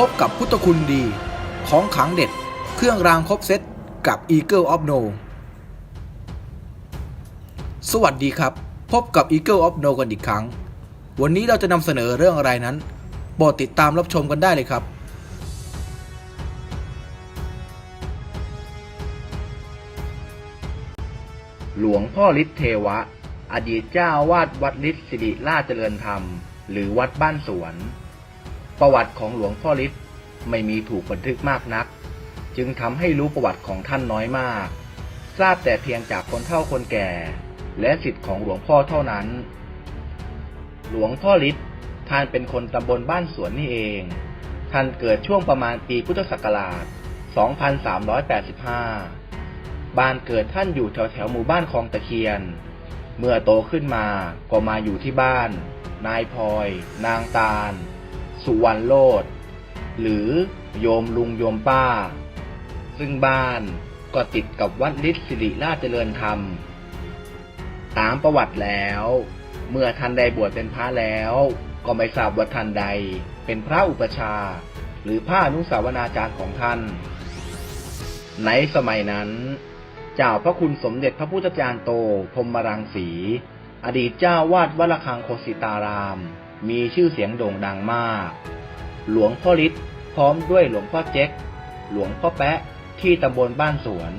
พบกับพุทธคุณดี ของขังเด็ด เครื่องรางครบเซตกับ Eagle of No สวัสดีครับ พบกับ Eagle of No กันอีกครั้ง วันนี้เราจะนำเสนอเรื่องอะไรนั้นโปรดติดตามรับชมกันได้เลยครับหลวงพ่อฤทธิเทวะ อดีตเจ้าวาดวัดฤทธิสิริราชเจริญธรรม หรือวัดบ้านสวน ประวัติของหลวงพ่อฤทธิ์ไม่มีถูกบันทึกมากนัก จึงทำให้รู้ประวัติของท่านน้อยมาก ทราบแต่เพียงจากคนเฒ่าคนแก่ และสิทธิ์ของหลวงพ่อเท่านั้น หลวงพ่อฤทธิ์ท่านเป็นคนตำบลบ้านสวนนี่เอง ท่านเกิดช่วงประมาณปีพุทธศักราช 2385 บ้านเกิดท่านอยู่แถวแถวหมู่บ้านคลองตะเคียน เมื่อโตขึ้นมาก็มาอยู่ที่บ้าน นายพลอย นางตาล สุวรรณโลดหรือโยมลุงโยมป้า ซึ่งบ้านก็ติดกับวัดฤทธิ์สิริราชเจริญธรรม ตามประวัติแล้ว เมื่อท่านได้บวชเป็นพระแล้ว ก็ไม่ทราบว่าท่านใดเป็นพระอุปชา หรือพระอนุสาวนาจารย์ของท่าน ในสมัยนั้น เจ้าพระคุณสมเด็จพระพุทธจารย์โตพรมรังสี อดีตเจ้าวาดวัดระฆังโคสิตาราม มีชื่อเสียงโด่งดังมาก หลวงพ่อฤทธิ์พร้อมด้วยหลวงพ่อเจ๊ก หลวงพ่อแปะที่ตำบลบ้านสวน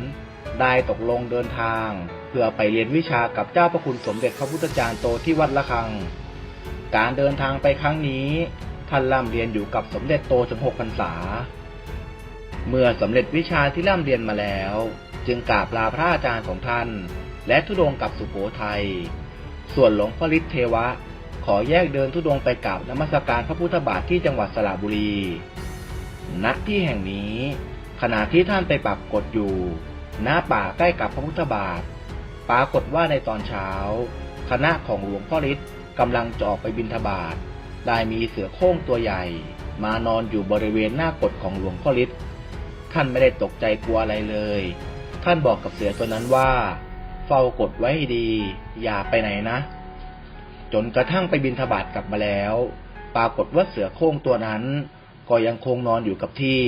ได้ตกลงเดินทาง เพื่อไปเรียนวิชากับเจ้าพระคุณสมเด็จพระพุทธจารย์โตที่วัดระฆัง การเดินทางไปครั้งนี้ท่านร่ำเรียนอยู่กับสมเด็จโตจนหกพรรษา เมื่อสำเร็จวิชาที่ร่ำเรียนมาแล้ว จึงกราบลาพระอาจารย์ของท่าน และทุดงกับสุโขทัย ส่วนหลวงพ่อฤทธิเทวะ ขอแยกเดินทุดงไปกราบนมัสการพระพุทธบาทที่จังหวัดสระบุรี ณ ที่แห่งนี้ ขณะที่ท่านไปปักกฏอยู่ณป่าใกล้กับพระพุทธบาท ปรากฏว่าในตอนเช้า คณะของหลวงพ่อฤทธิ์กำลังจะออกไปบิณฑบาตได้มีเสือโคร่งตัวใหญ่ มานอนอยู่บริเวณหน้ากฏของหลวงพ่อฤทธิ์ ท่านไม่ได้ตกใจกลัวอะไรเลย ท่านบอกกับเสือตัวนั้นว่า เฝ้ากดไว้ให้ดี อย่าไปไหนนะ จนกระทั่งไปบินทบาทกลับมาแล้ว ปรากฏว่าเสือโคร่งตัวนั้น ก็ยังคงนอนอยู่กับที่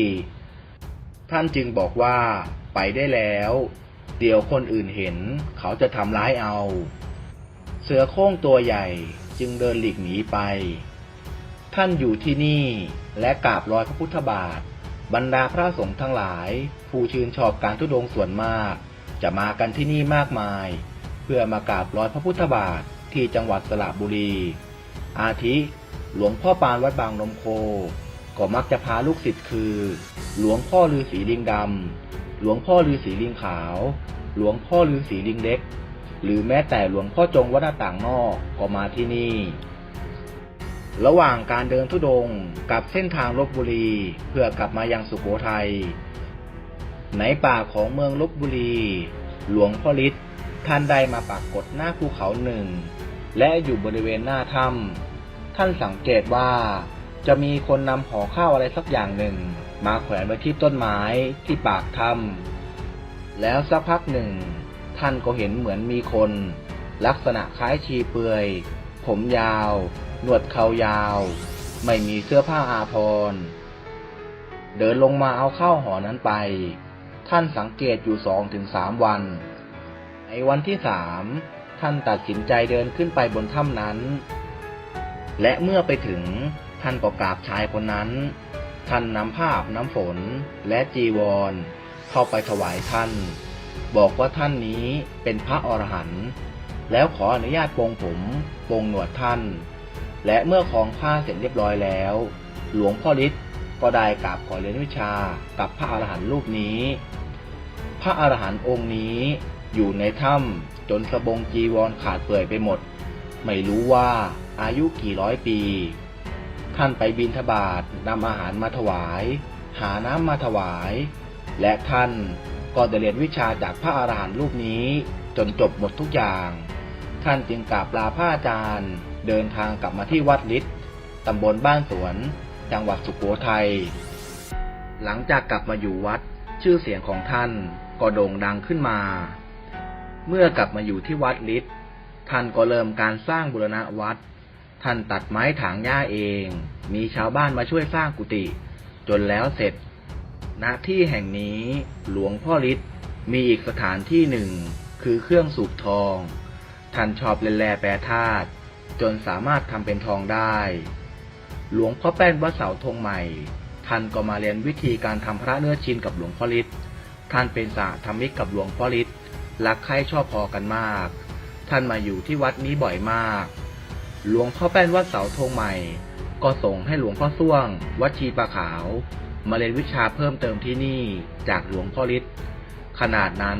ท่านจึงบอกว่าไปได้แล้ว เดี๋ยวคนอื่นเห็นเขาจะทำร้ายเอา เสือโคร่งตัวใหญ่จึงเดินหลีกหนีไป ท่านอยู่ที่นี่และกราบรอยพระพุทธบาท บรรดาพระสงฆ์ทั้งหลาย ผู้ชื่นชอบการทุดงส่วนมาก จะมากันที่นี่มากมาย เพื่อมากราบรอยพระพุทธบาท ที่จังหวัดสระบุรี อาทิ หลวงพ่อปานวัดบางนมโค ก็มักจะพาลูกศิษย์คือ หลวงพ่อฤาษีลิงดำ หลวงพ่อฤาษีลิงขาว หลวงพ่อฤาษีลิงเล็ก หรือแม้แต่หลวงพ่อจงวัดหน้าต่างนอกก็มาที่นี่ ระหว่างการเดินทุดงกับเส้นทางลบบุรีเพื่อกลับมายังสุโขทัยในป่าของเมืองลบบุรี หลวงพ่อฤทธิ์ท่านได้มาปรากฏหน้าภูเขาหนึ่ง และอยู่บริเวณหน้าถ้ำท่านสังเกตว่า จะมีคนนำห่อข้าวอะไรสักอย่างหนึ่ง มาแขวนไว้ที่ต้นไม้ที่ปากถ้ำแล้วสักพักหนึ่ง ท่านก็เห็นเหมือนมีคน ลักษณะคล้ายชีเปลือย ผมยาว หนวดเขายาว ไม่มีเสื้อผ้าอาภรณ์เดินลงมาเอาข้าวห่อนั้นไป ท่านสังเกตอยู่สองถึงสามวัน ในวันที่สาม ท่านตัดสินใจเดินขึ้นไปบนถ้ำนั้น และเมื่อไปถึงท่านก็กราบชายคนนั้น ท่านนำผ้าอาบน้ำฝนและจีวร เข้าไปถวายท่าน บอกว่าท่านนี้เป็นพระอรหันต์แล้วขออนุญาตปรงผมปรงหนวดท่าน และเมื่อของผ้าเสร็จเรียบร้อยแล้ว หลวงพ่อฤทธิ์ก็ได้กราบขอเรียนวิชากับพระอรหันต์รูปนี้ พระอรหันต์องค์นี้ อยู่ในถ้ำจนสบงจีวรขาดเปื่อยไปหมด ไม่รู้ว่าอายุกี่ร้อยปี ท่านไปบินทบาทนำอาหารมาถวาย หาน้ำมาถวาย และท่านก็ได้เรียนวิชาจากพระอรหันต์รูปนี้ จนจบหมดทุกอย่าง ท่านจึงกราบลาพระอาจารย์ เดินทางกลับมาที่วัดฤทธิ์ตำบลบ้านสวน จังหวัดสุโขทัย หลังจากกลับมาอยู่วัดชื่อเสียงของท่านก็โด่งดังขึ้นมา เมื่อกลับมาอยู่ที่วัดฤทธิ์ท่านก็เริ่มการสร้างบูรณะวัด ท่านตัดไม้ถางหญ้าเอง มีชาวบ้านมาช่วยสร้างกุฏิจนแล้วเสร็จ ณ ที่แห่งนี้หลวงพ่อฤทธิ์มีอีกสถานที่หนึ่ง คือเครื่องสูบทอง ท่านชอบเล่นแร่แปรธาตุจนสามารถทำเป็นทองได้ หลวงพ่อแป้นวัดเสาธงใหม่ ท่านก็มาเรียนวิธีการทำพระเนื้อชินกับหลวงพ่อฤทธิ์ท่านเป็นสาธรรมิกกับหลวงพ่อฤทธิ์ รักใคร่ชอบพอกันมาก ท่านมาอยู่ที่วัดนี้บ่อยมาก หลวงพ่อแป้นวัดเสาธงใหม่ ก็ส่งให้หลวงพ่อส้วง วัดชีปะขาว มาเรียนวิชาเพิ่มเติมที่นี่จากหลวงพ่อฤทธิ์ขนาดนั้น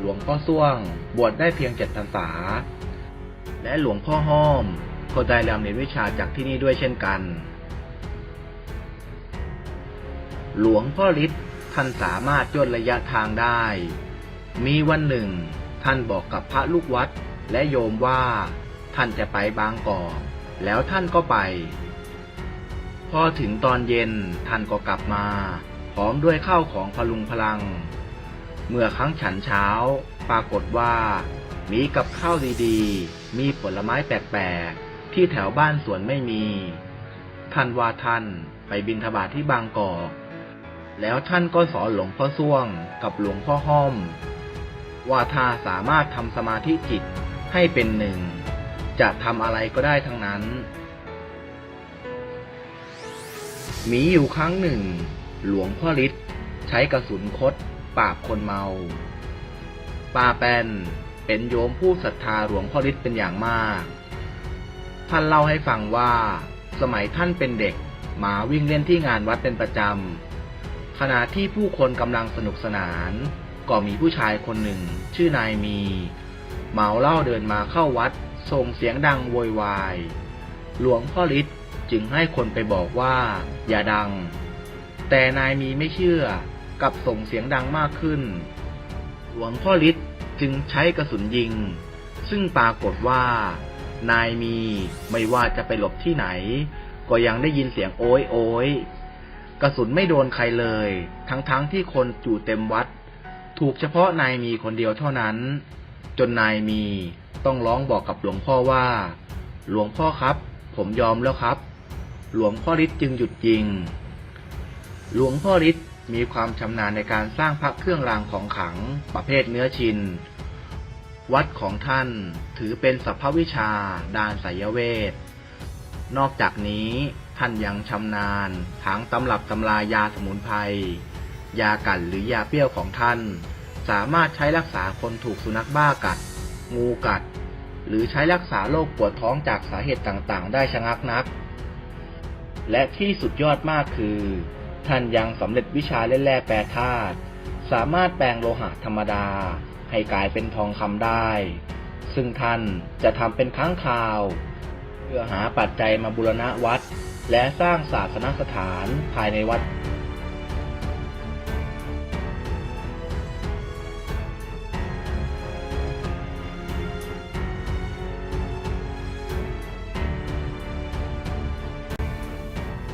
หลวงพ่อส้วงบวชได้เพียงเจ็ดพรรษา และหลวงพ่อห้อมก็ได้เรียนวิชาจากที่นี่ด้วยเช่นกัน หลวงพ่อฤทธิ์ท่านสามารถย่นระยะทางได้ มีวันหนึ่ง ท่านบอกกับพระลูกวัดและโยมว่า ท่านจะไปบางกอกแล้วท่านก็ไป พอถึงตอนเย็นท่านก็กลับมาพร้อมด้วยข้าวของพลุงพลัง เมื่อครั้งฉันเช้า ปรากฏว่า มีกับข้าวดีๆ มีผลไม้แปลกๆ ที่แถวบ้านสวนไม่มี ท่านว่าท่านไปบินทบาทที่บางกอกแล้วท่านก็สอนหลวงพ่อส้วงกับหลวงพ่อห้อม ว่าถ้าสามารถทำสมาธิจิตให้เป็นหนึ่ง จะทำอะไรก็ได้ทั้งนั้น มีอยู่ครั้งหนึ่ง หลวงพ่อฤทธิ์ใช้กระสุนคดปราบคนเมาป้าแปนเป็นโยมผู้ศรัทธาหลวงพ่อฤทธิ์เป็นอย่างมาก ท่านเล่าให้ฟังว่า สมัยท่านเป็นเด็กหมาวิ่งเล่นที่งานวัดเป็นประจำขณะที่ผู้คนกำลังสนุกสนาน ก็มีผู้ชายคนหนึ่ง ชื่อนายมี เมาเหล้าเดินมาเข้าวัดส่งเสียงดังโวยวาย หลวงพ่อฤทธิ์จึงให้คนไปบอกว่า อย่าดัง แต่นายมีไม่เชื่อกับส่งเสียงดังมากขึ้น หลวงพ่อฤทธิ์จึงใช้กระสุนยิง ซึ่งปรากฏว่า นายมีไม่ว่าจะไปหลบที่ไหน ก็ยังได้ยินเสียงโอยโอยกระสุนไม่โดนใครเลย ทั้งๆทที่คนจู่เต็มวัด ถูกเฉพาะนายมีคนเดียวเท่านั้น จนนายมีต้องร้องบอกกับหลวงพ่อว่า หลวงพ่อครับ ผมยอมแล้วครับ หลวงพ่อฤทธิ์จึงหยุดยิง หลวงพ่อฤทธิ์มีความชำนาญในการสร้างพระเครื่องรางของขลังประเภทเนื้อชิน วัดของท่านถือเป็นสัพพวิชาด้านไสยเวท นอกจากนี้ท่านยังชำนาญทั้งตำรับตำรายาสมุนไพร ยากันหรือยาเปรี้ยวของท่าน สามารถใช้รักษาคนถูกสุนัขบ้ากัด งูกัด หรือใช้รักษาโรคปวดท้องจากสาเหตุต่างๆ ได้ชะงักนัก และที่สุดยอดมากคือ ท่านยังสำเร็จวิชาเล่นแร่แปรธาตุสามารถแปลงโลหะธรรมดา ให้กลายเป็นทองคำได้ ซึ่งท่านจะทำเป็นครั้งคราว เพื่อหาปัจจัยมาบูรณะวัด และสร้างศาสนสถานภายในวัด